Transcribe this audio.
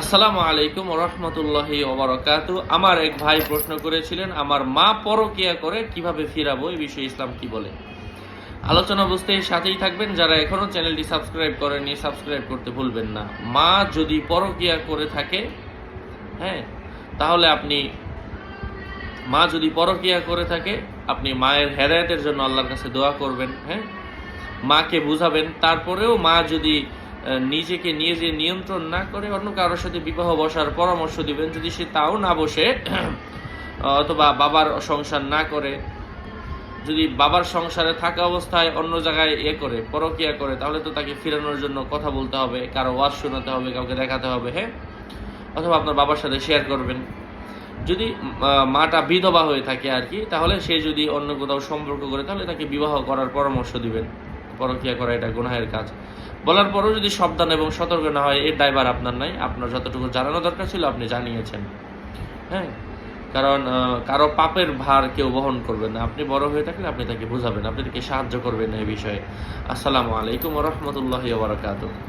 আসসালামু আলাইকুম রহমতুল্লাহি ওবরাকাতু আমার এক ভাই প্রশ্ন করেছিলেন, আমার মা পরকিয়া করে কীভাবে ফিরাবো? এই বিষয়ে ইসলাম কি বলে? আলোচনা বুঝতে সাথেই থাকবেন। যারা এখনও চ্যানেলটি সাবস্ক্রাইব করেনি সাবস্ক্রাইব করতে ভুলবেন না। মা যদি পরকিয়া করে থাকে হ্যাঁ তাহলে আপনি, মা যদি পরকিয়া করে থাকে, আপনি মায়ের হেদায়তের জন্য আল্লাহর কাছে দোয়া করবেন হ্যাঁ মাকে বুঝাবেন। তারপরেও মা যদি নিজেকে নিয়ে যে নিয়ন্ত্রণ না করে অন্য কারোর সাথে বিবাহ বসার পরামর্শ দিবেন। যদি সে তাও না বসে, অথবা বাবার সংসার না করে, যদি বাবার সংসারে থাকা অবস্থায় অন্য জায়গায় ইয়ে করে, পরকিয়া করে, তাহলে তো তাকে ফিরানোর জন্য কথা বলতে হবে, কারও ওয়াজ শোনাতে হবে, কাউকে দেখাতে হবে হ্যাঁ? অথবা আপনার বাবার সাথে শেয়ার করবেন। যদি মাটা বিধবা হয়ে থাকে আর কি, তাহলে সে যদি অন্য কোথাও সম্পর্ক করে, তাহলে তাকে বিবাহ করার পরামর্শ দিবেন। পরকিয়া করা এটা গুনাহের কাজ। বলার পরও যদি সাবধান এবং সতর্ক না হয়, এর ড্রাইভার আপনার নাই। আপনার যতটুকু জানানো দরকার ছিল, আপনি জানিয়েছেন। হ্যাঁ? কারণ কারও পাপের ভার কেউ বহন করবেন না। আপনি বড় হয়ে থাকলে আপনি তাকে বোঝাবেন, আপনি তাকে সাহায্য করবেন এই বিষয়ে। আসসালামু আলাইকুম রহমতুল্লাহ বারকাত